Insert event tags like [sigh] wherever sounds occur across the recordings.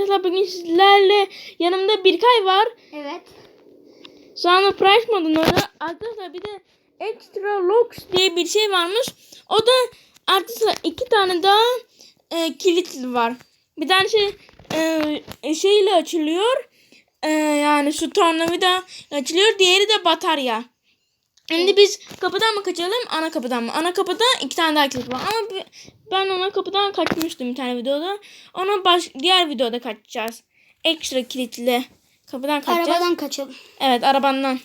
Arkadaşlar bugün sizlerle yanımda Birkay var. Evet. Sonra Price modun orada. Arkadaşlar bir de Extra Locks diye bir şey varmış. O da arkadaşlar iki tane daha e, kilit var. Bir tane şey e, şeyle açılıyor. E, yani şu tornavida açılıyor. Diğeri de batarya. Şimdi biz kapıdan mı kaçalım ana kapıdan mı? Ana kapıda iki tane daha kilit var ama ben ana kapıdan kaçmıştım bir tane videoda. Ona baş, diğer videoda kaçacağız. Ekstra kilitli kapıdan kaçacağız. Arabadan kaçalım. Evet arabandan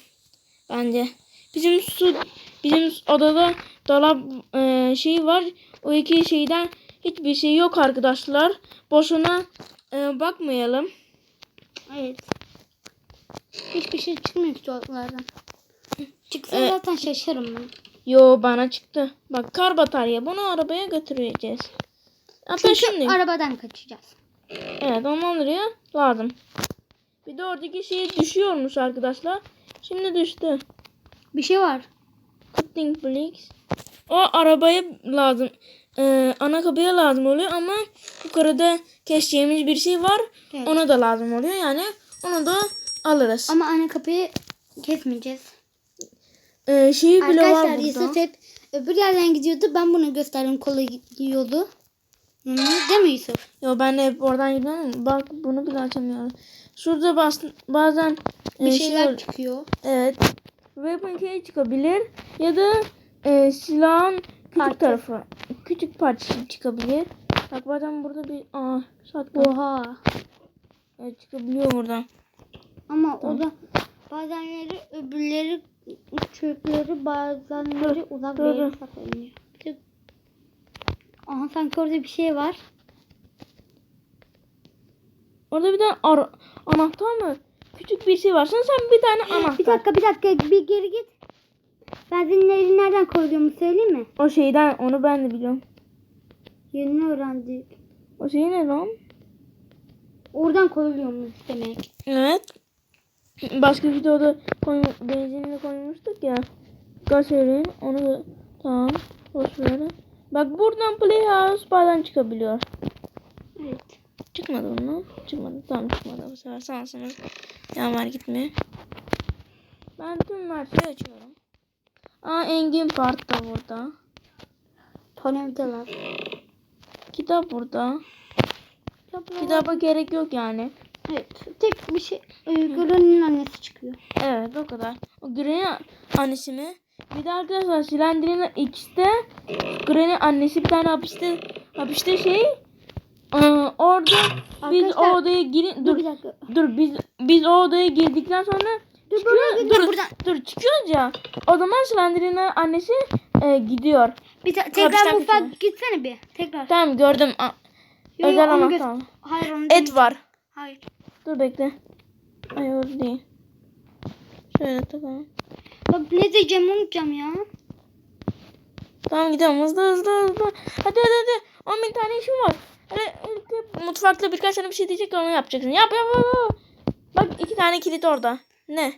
bence. Bizim su bizim odada dolap e, şey var. O iki şeyden hiçbir şey yok arkadaşlar. Boşuna e, bakmayalım. Evet. Hiçbir şey çıkmıyor ki dolaplardan. Çıksa Evet. zaten şaşarım ben. Yo bana çıktı. Bak kar batarya. Bunu arabaya götüreceğiz. Hatta Çünkü şimdi. arabadan kaçacağız. Evet ondan oraya lazım. Bir de oradaki şey düşüyormuş arkadaşlar. Şimdi düştü. Bir şey var. Cutting Blix. O arabaya lazım. Ee, ana kapıya lazım oluyor ama yukarıda keseceğimiz bir şey var. Evet. Ona da lazım oluyor. Yani onu da alırız. Ama ana kapıyı kesmeyeceğiz. Ee, şeyi bile var Arkadaşlar burada. Yusuf hep öbür yerden gidiyordu. Ben bunu gösterdim kola gidiyordu. Hı, değil mi Yusuf? Yo ben de hep oradan gidiyorum. Bak bunu bile açamıyorum. Şurada bas, bazen Bir e, şey şeyler ol- çıkıyor. Evet. Weapon key çıkabilir ya da e, silahın küçük Parça. tarafı. Küçük parçası çıkabilir. Bak bazen burada bir aa shotgun Oha. evet, çıkabiliyor buradan. Ama o da bazenleri öbürleri çöpleri bazenleri uzak bir yere saklanıyor. Aha sanki orada bir şey var. Orada bir tane ara- anahtar mı? Küçük bir şey var. Sen sen bir tane anahtar. Bir dakika bir dakika bir geri git. Benzinleri nereden koyduğumu söyleyeyim mi? O şeyden onu ben de biliyorum. Yeni öğrendik. O şey ne lan? Oradan koyuluyormuş demek. Evet. Başka videoda koy, benzinle koymuştuk ya. Gaz verin. Onu da tamam. Boş verin. Bak buradan Playhouse bazen çıkabiliyor. Evet. Çıkmadı mı? Çıkmadı. Tamam çıkmadı. Bu sefer şansımız yaver gitmiyor. Ben tüm her şeyi açıyorum. Aa Engin Part da burada. Tornavidalar. Kitap burada. Kitaba gerek yok yani. Evet. Tek bir şey. E, Granny'nin annesi çıkıyor. Evet o kadar. O Granny annesi mi? Bir de arkadaşlar Slender'in X'te Granny annesi bir tane hapiste hapiste şey aa, orada biz o Arkadaşlar, odaya girin Dur dur dur biz biz o odaya girdikten sonra Dur çıkıyor gitme, dur buradan. dur çıkıyoruz ya o zaman Slender'in annesi e, gidiyor. Bir tekrar mutfağa gitsene bir. Tekrar. Tamam gördüm. Yo, yo, özel anahtar. Hayır onu. Et var. Hayır. Dur bekle. Ay o değil. Şöyle takalım. Bak ne diyeceğimi unutacağım ya. Tamam gidelim hızlı hızlı hızlı. Hadi hadi hadi. 10 bin tane işim var. Hadi ilk mutfakta birkaç tane bir şey diyecek onu yapacaksın. Yap yap yap. Bak iki tane kilit orada. Ne?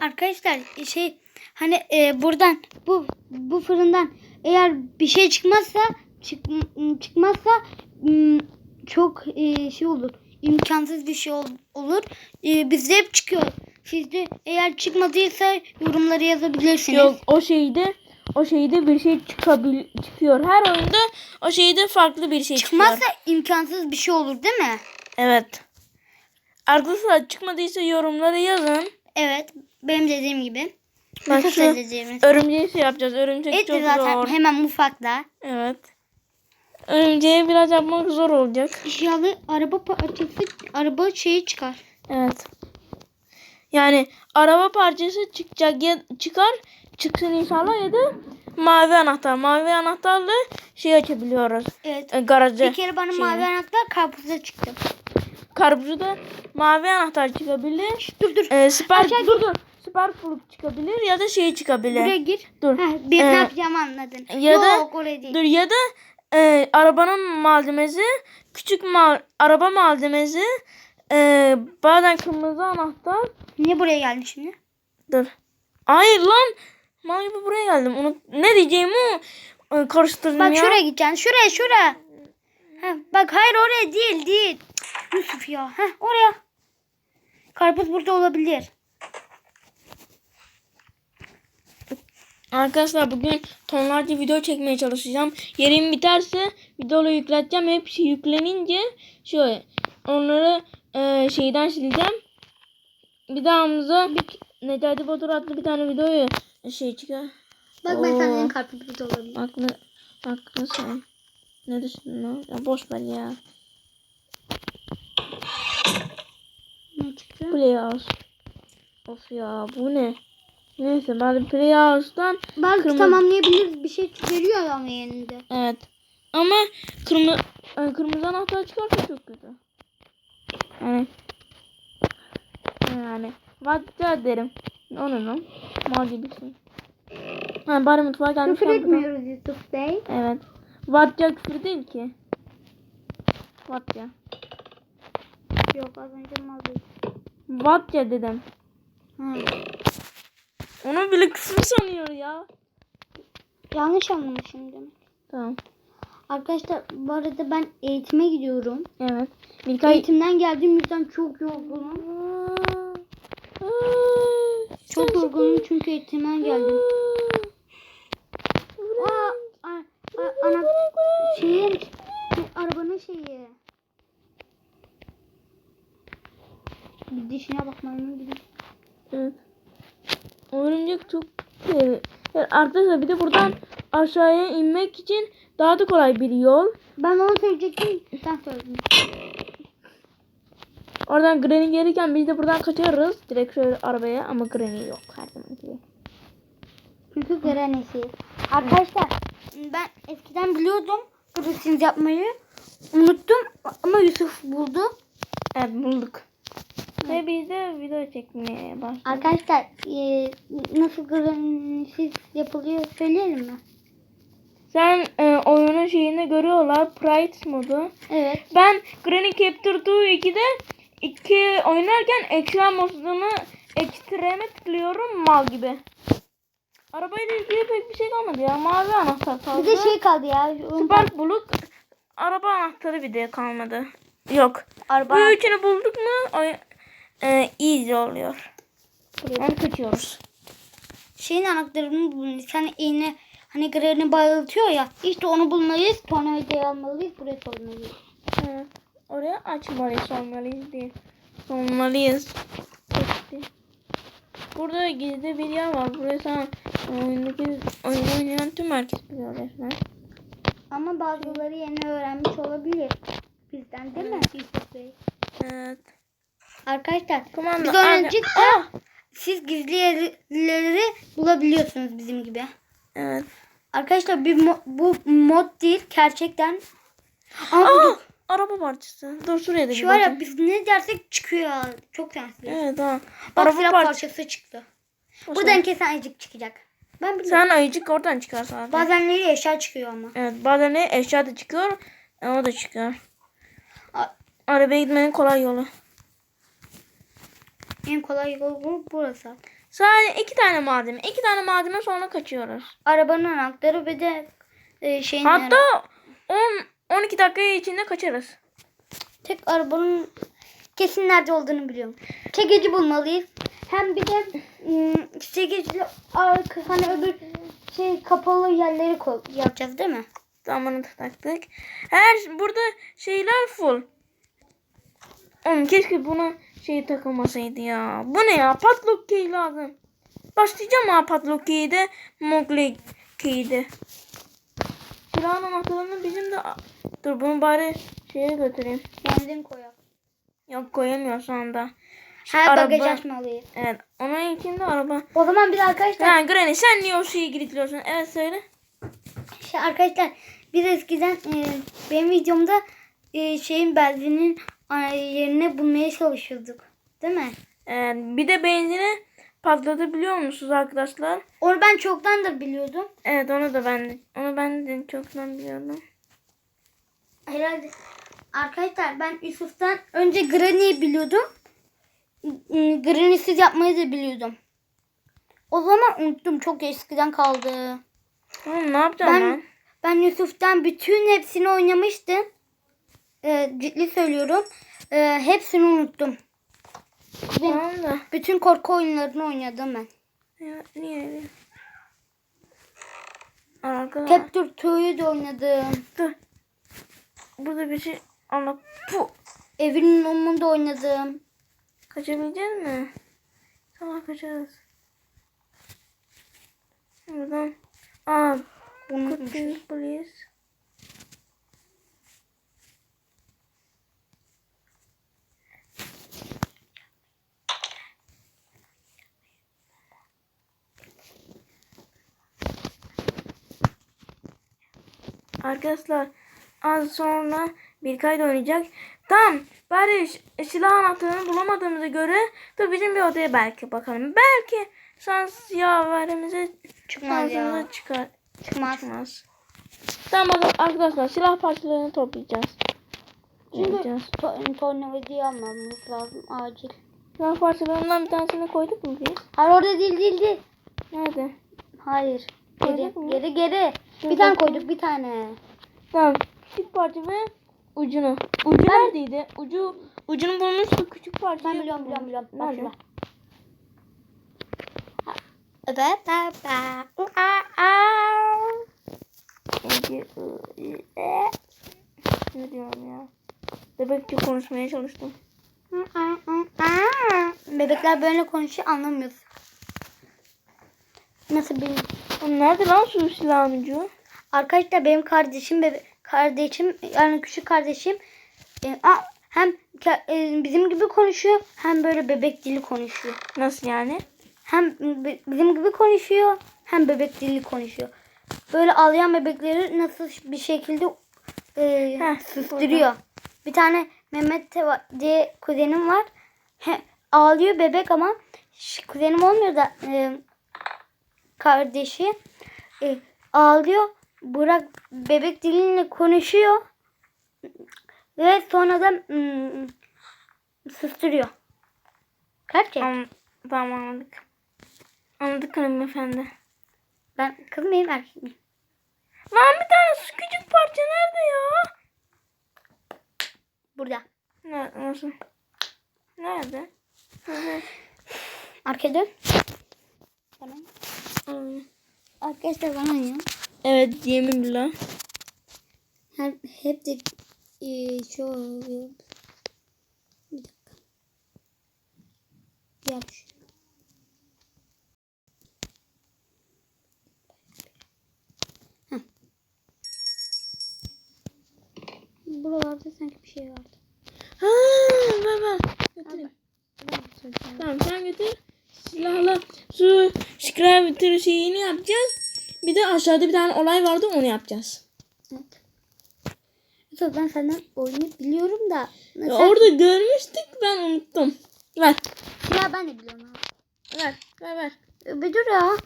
Arkadaşlar şey hani e, buradan bu bu fırından eğer bir şey çıkmazsa çık, çıkmazsa m, çok e, şey olur. İmkansız bir şey ol- olur. E, bizde hep çıkıyor. Sizde eğer çıkmadıysa yorumları yazabilirsiniz. Yok o şeyde o şeyde bir şey çıkabil çıkıyor. Her oyunda o şeyde farklı bir şey çıkıyor. Çıkmazsa imkansız bir şey olur değil mi? Evet. Arkadaşlar çıkmadıysa yorumlara yazın. Evet. Benim dediğim gibi. Bak Nasıl şu örümceği şey yapacağız. Örümcek Evet çok zaten zor. hemen mutfakta. Evet. Örümceği biraz yapmak zor olacak. İnşallah araba parçası, araba şeyi çıkar. Evet. Yani araba parçası çıkacak ya çıkar çıksın inşallah ya da mavi anahtar. Mavi anahtarla şey açabiliyoruz. Evet. E, garajı. Bir kere bana şeyini. mavi anahtar karpuzda çıktı. Karpuzu da mavi anahtar çıkabilir. Dur dur. E, süper Aşağı dur dur. Süper fluk çıkabilir ya da şey çıkabilir. Buraya gir. Dur. Heh, bir Ee, ne yapacağımı anladın. ya da- Yok oraya değil. Dur ya da e, arabanın malzemesi küçük mal araba malzemesi e, bazen kırmızı anahtar Niye buraya geldin şimdi? Dur. Hayır lan. Mal gibi buraya geldim. Onu ne diyeceğimi e, karıştırdım Bak ya. şuraya gideceksin. Şuraya şuraya. Heh, bak hayır oraya değil değil. Yusuf ya. Heh oraya. Karpuz burada olabilir. Arkadaşlar bugün tonlarca video çekmeye çalışacağım. Yerim biterse videoları yükleteceğim. Hepsi yüklenince şöyle onları e, şeyden sileceğim. Bir daha bir Necati Batur adlı bir tane videoyu şey çıkar. Bak Oo. ben senden karpuz burada olabilir. Aklı, aklı sen. Ne düşündün lan? Ya boş ver ya. Ne çıktı? Playhouse. Of ya bu ne? Neyse ben de Playhouse'dan Belki Kırmızı- tamamlayabiliriz. Bir şey veriyor ama yerinde. evet. Ama kırmızı kırmızı anahtar çıkarsa çok kötü. Yani yani vadca derim. Onu lan. Mal gibisin. Ha bari mutfağa gelmiş. Küfür etmiyoruz Yusuf Bey. Evet. Vadca küfür değil ki. Vadca. Yok az önce dedim. Vadca dedim. Ha. Onu bile küfür sanıyor ya. Yanlış anlamışım demek. Tamam. Arkadaşlar bu arada ben eğitime gidiyorum. Evet. Birkaç Eğitimden geldiğim yüzden çok yorgunum. Çok yorgunum çünkü eğitimden geldim. Aa, a, a, ana şeyin arabanın şeyi. Bir dişine bakmayın gibi. Evet. Örümcek çok Yani Arkadaşlar bir de buradan aşağıya inmek için daha da kolay bir yol. Ben onu söyleyecektim. Sen söyledin. Oradan Granny gelirken biz de buradan kaçarız. Direkt şöyle arabaya ama Granny yok her zaman gibi. Çünkü granesi. Arkadaşlar ben eskiden biliyordum grasiniz yapmayı. Unuttum ama Yusuf buldu. Evet bulduk. Ve biz de video çekmeye başladık. Arkadaşlar e, nasıl granisiz yapılıyor söyleyelim mi? Sen e, oyunun şeyini görüyorlar. Pride modu. Evet. Ben Granny Capture 2'de iki oynarken ekran modunu ekstreme tıklıyorum mal gibi. Arabayla ilgili pek bir şey kalmadı ya. Mavi anahtar kaldı. Bir de şey kaldı ya. Spark bulut. Araba anahtarı bir de kalmadı. Yok. Araba. Bu üçünü bulduk mu oy- e, easy oluyor. Yani kaçıyoruz. Şeyin anahtarını bulmalıyız. Hani iğne hani granny bayıltıyor ya. İşte onu bulmalıyız. Tornavidayı almalıyız. Buraya sormalıyız. Evet. Oraya açmalıyız, sormalıyız değil. Sormalıyız. Geçti. Burada gizli bir yer var. Buraya sen oyundaki oyun oynayan tüm herkes biliyor resmen. Ama bazıları yeni öğrenmiş olabilir. Bizden değil mi? Evet. Arkadaşlar Kumanda. biz oynayacak Ah! siz gizli yerleri bulabiliyorsunuz bizim gibi. Evet. Arkadaşlar bir mo- bu mod değil gerçekten. Ama Aa! bu- Araba parçası. Dur şuraya da bir şu var ya biz ne dersek çıkıyor. Çok şanslıyız. Evet ha. Bak Araba silah parçası. parçası çıktı. Boş Buradan ver. kesin ayıcık çıkacak. Ben biliyorum. Sen ayıcık oradan çıkar zaten. Bazenleri eşya çıkıyor ama. Evet bazen de eşya da çıkıyor. e, o da çıkıyor. A- Arabaya gitmenin kolay yolu. En kolay yol bu burası. Sadece iki tane malzeme. iki tane malzeme sonra kaçıyoruz. Arabanın anahtarı ve de e, şeyin Hatta 10 12 dakika içinde kaçarız. tek arabanın kesin nerede olduğunu biliyorum. Çekici bulmalıyız. Hem bir de ım, çekici arka hani öbür şey kapalı yerleri yapacağız değil mi? Zamanı taktık. Her burada şeyler full. Oğlum keşke buna şey takılmasaydı ya. Bu ne ya? Padlock key lazım. Başlayacağım ha padlock key'de. Mowgli key'de. Silahın anahtarını bizim de... Dur bunu bari şeye götüreyim. Kendin koyalım. Yok koyamıyor şu anda. Her Araba- bagaj açmalıyız. Evet. Onun için de araba. O zaman biz arkadaşlar Ha Granny sen niye o şeyi kilitliyorsun? Evet söyle. şey arkadaşlar biz eskiden e, benim videomda e, şeyin benzinin e, yerine bulmaya çalışıyorduk. Değil mi? Ee, bir de benzini patlatabiliyor musunuz arkadaşlar? Onu ben çoktan da biliyordum. Evet onu da ben onu ben de çoktan biliyordum. Herhalde. Arkadaşlar ben Yusuf'tan önce Granny'yi biliyordum. Granny'siz yapmayı da biliyordum. O zaman unuttum. Çok eskiden kaldı. Oğlum ne yapacağım Ben ben? ben Yusuf'tan bütün hepsini oynamıştım. Ee, ciddi söylüyorum. e, hepsini unuttum. Tamam da. bütün korku oyunlarını oynadım ben. Ya, niye öyle? Arkadaşlar. Capture 2'yu da oynadım. Dur. Burada bir şey anla. Puh. Evinin umunda oynadım. Kaçabilecek mi? Tamam kaçarız. Buradan. Aa. Unutmuşum. Kurtuluş polis. Arkadaşlar az sonra bir kayda oynayacak. Tamam bari ş- silah anahtarını bulamadığımıza göre dur bizim bir odaya belki bakalım. Belki şans yaverimize Çıkmaz ya. çıkar. Çıkmaz. Çıkmaz. Tamam arkadaşlar silah parçalarını toplayacağız. To- tornavidayı almamız lazım acil. Silah parçalarından bir tanesini koyduk mu biz? Hayır orada değil değil değil. Nerede? Hayır. Geri Koyduk mu? geri geri. Bir tane bakayım. koyduk bir tane. Tamam. Küçük parça ve ucunu. Ucu neredeydi? Ucu ucunu bulmuştuk küçük parça. Ben biliyorum biliyorum biliyorum. Bak Nerede? şurada. Ba, ba. Aa, aa. Ne diyorum ya? Bebekçe konuşmaya çalıştım. Bebekler böyle konuşuyor anlamıyorsun. Nasıl bir nerede lan şu silahın ucu? Arkadaşlar benim kardeşim bebe kardeşim yani küçük kardeşim e, a- hem e, bizim gibi konuşuyor hem böyle bebek dili konuşuyor. Nasıl yani? Hem be- bizim gibi konuşuyor hem bebek dili konuşuyor. Böyle ağlayan bebekleri nasıl bir şekilde e, Heh, susturuyor. Bir tane Mehmet diye kuzenim var. He, ağlıyor bebek ama kuzenim olmuyor da e, kardeşi e, ağlıyor. Burak bebek diliyle konuşuyor. Ve sonra da mm, susturuyor. Gerçek. An tamam anladık. Anladık hanımefendi. Ben kız mıyım erkek miyim? Lan bir tane şu küçük parça nerede ya? Burada. Ne, nasıl? Nerede? Nerede? Dön. Tamam. Ay. Arkadaşlar bana ya. Evet yemin billah. Hep, hep de e, şu oluyor. Bir dakika. Yap şu. Heh. Buralarda sanki bir şey vardı. Ha, ver. Götüreyim. Tamam sen götür. Silahla şu Scraper şeyini yapacağız. Bir de aşağıda bir tane olay vardı onu yapacağız. Evet. Yusuf ben senden oyunu biliyorum da. Ya Sen, Orada görmüştük ben unuttum. Ver. ya ben de biliyorum abi. Ver. Ver ver. Bir dur ya.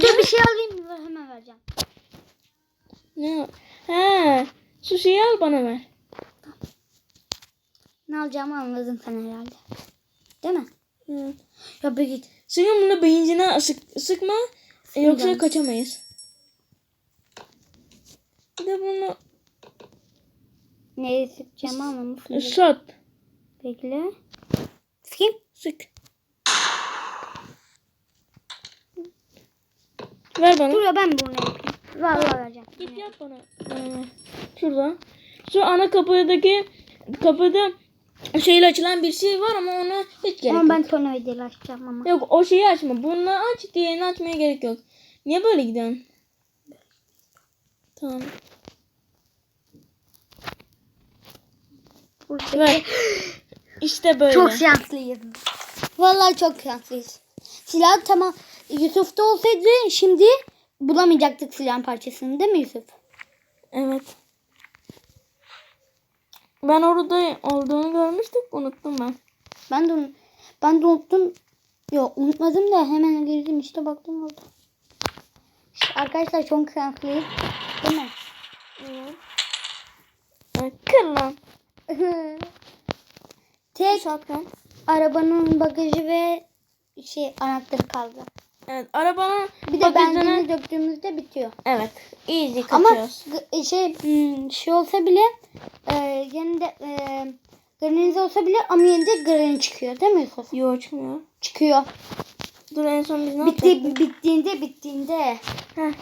Dur bir şey alayım ver, hemen vereceğim. Ne? He. Şu şeyi al bana ver. Ne alacağımı anladın sen herhalde. Değil mi? Hı. Ya bir git. Sakın bunu beyincine sık, sıkma. e, Yoksa kaçamayız. Bir de bunu Neyi sıkacağımı anlamışsın. sat. Bekle. Sıkayım. Sık. Ver bana. Dur ya ben bunu yapayım. Vallahi vereceğim. Git yap bana. Ver. Şurada. Şu ana kapıdaki kapıda şeyle açılan bir şey var ama ona hiç gerek Ama yok. ben tornavidayla açacağım ama. Yok o şeyi açma. Bunu aç diğerini açmaya gerek yok. Niye böyle gidiyorsun? Tamam. Ver. İşte böyle. Çok şanslıyız. Vallahi çok şanslıyız. Silah tamam. Yusuf'ta olsaydı şimdi bulamayacaktık silahın parçasını değil mi Yusuf? Evet. Ben orada olduğunu görmüştük. Unuttum ben. Ben de ben de unuttum. Yok unutmadım da hemen girdim işte baktım orada. İşte arkadaşlar çok şanslıyız. Değil mi? Evet. Kır lan. [laughs] Tek Shotgun. arabanın bagajı ve şey anahtarı kaldı. Evet arabanın Bir de bagajını- benzini döktüğümüzde bitiyor. Evet. Easy Ama kaçıyoruz. g- şey hmm, şey olsa bile e, yanında e, Granny'niz olsa bile ama yine de Granny çıkıyor değil mi Yusuf? Yok çıkmıyor. Çıkıyor. Dur en son biz ne Bitti, yapacaktık? bittiğinde bittiğinde. Heh.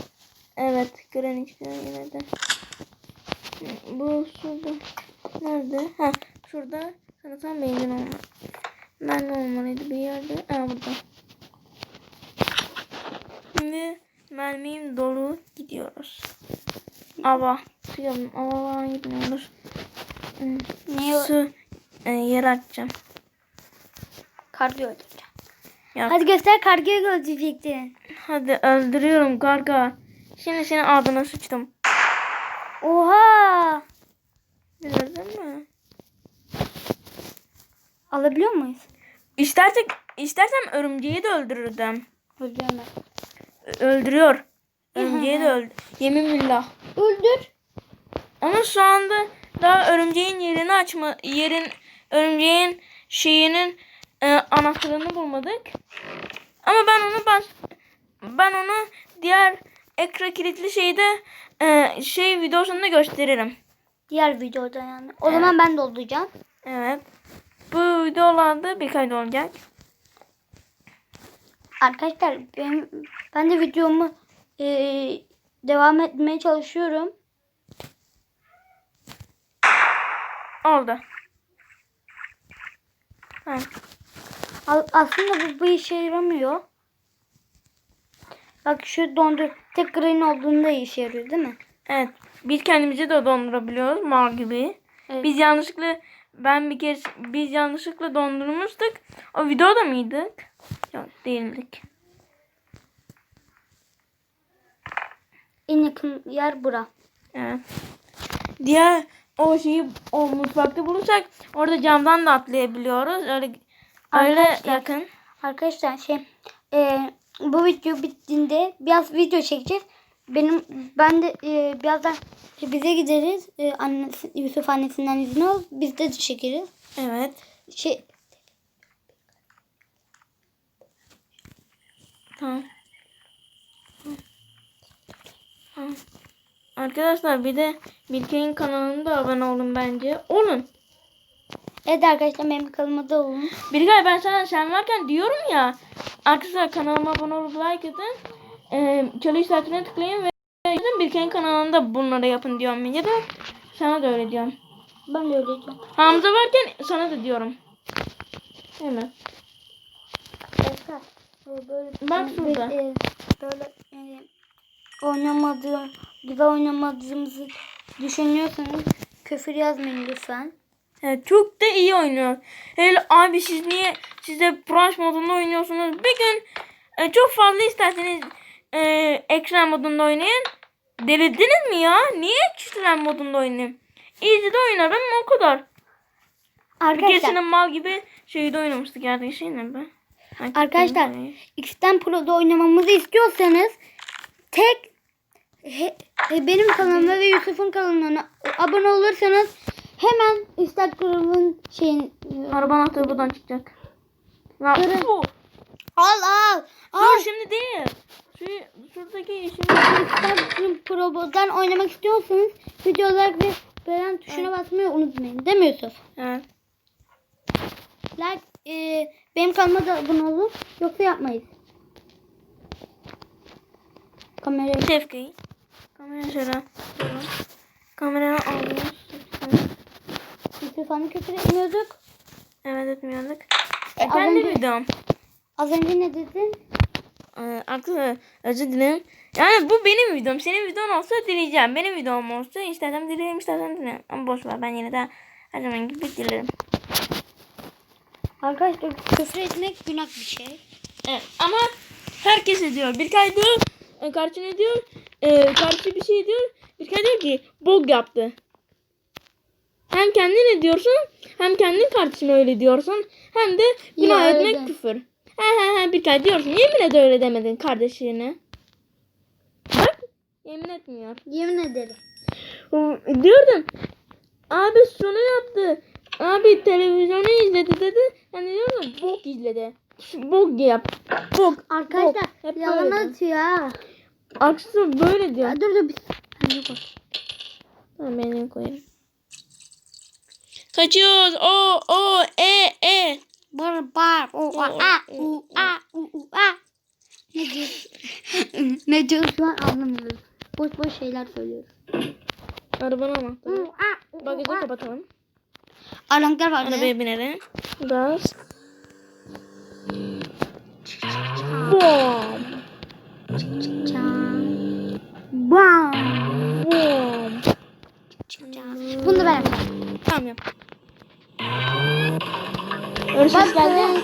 Evet Granny çıkıyor yine de. Bu şurada. Nerede? Ha şurada. Sanırsam beyin olmalı. Ben de olmalıydı bir yerde. Ha burada. Şimdi mermim dolu gidiyoruz. Ava. Suya ava falan gitmiyoruz. Hmm, Niye? Su e, yer açacağım. Kargı öldüreceğim. Ya. Hadi göster kargıyı öldürecektin. Hadi öldürüyorum karga. Şimdi senin adına sıçtım. Oha! Gördün mü? Alabiliyor muyuz? İstersek, istersem örümceği de öldürürdüm. Öldüremez. Öldürüyor. Örümceği de öldür. Yemin billah. Öldür. Ama şu anda daha örümceğin yerini açma, yerin örümceğin şeyinin e, anahtarını bulmadık. Ama ben onu bas, ben onu diğer ekra kilitli şeyde e, şey videosunda gösteririm. Diğer videoda yani. O zaman ben dolduracağım. Evet. Bu videolarda bir kaydı olacak. Arkadaşlar benim, ben de videomu eee, devam etmeye çalışıyorum. Oldu. Al- aslında bu, bu işe yaramıyor. Bak şu dondur. Tek green olduğunda işe yarıyor değil mi? Evet. Biz kendimizi de dondurabiliyoruz mal gibi. Evet. Biz yanlışlıkla ben bir kez biz yanlışlıkla dondurmuştuk. O videoda mıydık? Yok değildik. En yakın yer bura. Evet. Diğer o şeyi o mutfakta bulursak orada camdan da atlayabiliyoruz. Öyle öyle Arkadaşlar. yakın. Arkadaşlar şey eee, bu video bittiğinde biraz video çekeceğiz. Benim ben de eee, birazdan bize gideriz. Eee, annesi, Yusuf annesinden izin al. Biz de çekeriz. Evet. Şey Tamam. Tamam. Arkadaşlar bir de Bilkey'in kanalına da abone olun bence. Olun. Evet arkadaşlar benim kanalıma da olun. Bilkay ben sana sen varken diyorum ya. Arkadaşlar kanalıma abone olup like atın. Ee, çalış saatine tıklayın ve Bilkey'in kanalında bunları yapın diyorum. Ya da sana da öyle diyorum. Ben de öyle diyeceğim. Hamza varken sana da diyorum. Değil mi? E, böyle Bak şurada. e, böyle e, oynamadığım güzel oynamadığımızı düşünüyorsanız küfür yazmayın lütfen. Evet, çok da iyi oynuyor. Hele abi siz niye siz de branş modunda oynuyorsunuz? Bir gün e, çok fazla isterseniz e, ekran modunda oynayın. Delirdiniz mi ya? Niye ekstrem modunda oynayayım? Easy'de oynarım o kadar. Bir Arkadaşlar keresinde mal gibi şeyde oynamıştık artık şey ne be? Ha, Arkadaşlar. X'ten Pro'da oynamamızı istiyorsanız tek he- e, benim kanalıma ve Yusuf'un kanalına abone olursanız hemen Instagram'ın şeyin Araba anahtarı buradan çıkacak. Ya, bu. al al al Dur şimdi değil. Şu, şuradaki şimdi Instagram Pro'dan oynamak istiyorsanız videolar ve beğen tuşuna basmayı unutmayın. Değil mi Yusuf? Evet. Like e, benim kanalıma da abone olun. Yoksa yapmayız. Kamerayı Tefkeyi. Kamera şöyle. Kamerayı. Yusuf Hanım küfür etmiyorduk. Evet etmiyorduk. E, ben de videom. Az önce ne dedin? Ee, arkadaşlar özür dilerim. Yani bu benim videom. Senin videon olsa dileyeceğim. Benim videom olsa istersen dileyim istersen dileyim. Ama boş ver ben yine de her zaman gibi dilerim. Arkadaşlar küfür etmek günah bir şey. Evet, ama herkes ediyor. Birkay diyor, e, karşı ne diyor? E, karşı bir şey diyor. Birkay diyor ki bog yaptı. Hem kendin ediyorsun hem kendin kardeşine öyle diyorsun. Hem de günah Ya, etmek öyle. küfür. He he he Birkay diyorsun. Yemin et öyle demedin kardeşine. Bak yemin etmiyor. Yemin ederim. Diyordum. Abi şunu yaptı. Abi televizyonu izledi dedi. Yani diyorum bok izledi. Bok yap. Bok. Arkadaşlar bok. Hep yalan böyle. atıyor ha. Aksi böyle diyor. Ya, dur dur bir. Ha, yok. Tamam ben de koyayım. Kaçıyoruz. O o e e. Bar bar o a a u a u u a. Ne diyor? [laughs] ne diyor şu an anlamıyoruz. Boş boş şeyler söylüyoruz. Arabanın U anahtarı. a u Bagajı kapatalım. Alanklar var. Arabaya binelim. Gaz. Bom. Bam. Bom. Bunu da ben yapacağım. Tamam yap. Ses geldi.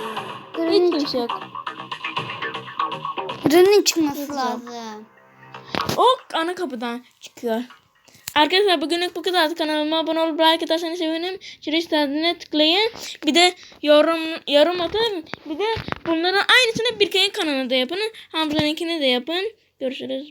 Hiçbir şey yok. Granny çıkması lazım. O ana kapıdan çıkıyor. Arkadaşlar bugünlük bu kadar. Kanalıma abone olup like atarsanız sevinirim. Çiriş tadına tıklayın. Bir de yorum yorum atın. Bir de bunların aynısını bir kere kanalında yapın. Hamza'nınkini de yapın. Görüşürüz.